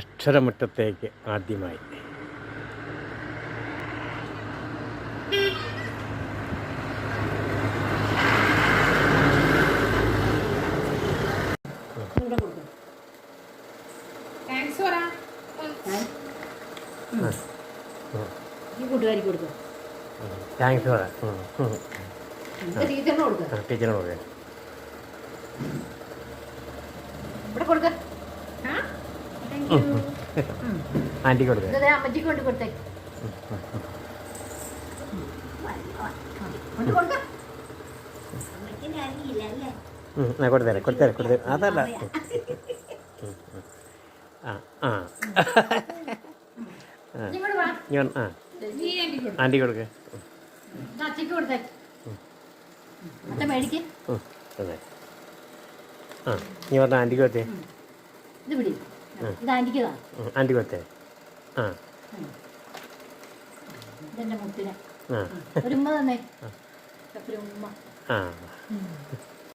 അക്ഷരമുറ്റത്തേക്ക് ആദ്യമായി. താങ്ക്സ് പറ ഈ കൂട്ടുകാരിക്ക് കൊടുക്കും. കൊണ്ട് കൊടുത്തേ. ഉം, ആ കൊടുത്തേരെ കൊടുത്തേരെ കൊടുത്തേ അതല്ല. ആ ആ. ഞാൻ ആ. കൊടു കൊടുക്ക്. കൊടുത്തേ. ആ നീ പറഞ്ഞ കൊടുത്തേ. ഇത് പിടി. ആന്റി കൊത്തേ ആ ഇതെന്റെ മുത്തിനെ ഒരു ഉമ്മ തന്നെ. ഒരു ഉമ്മ. ആ.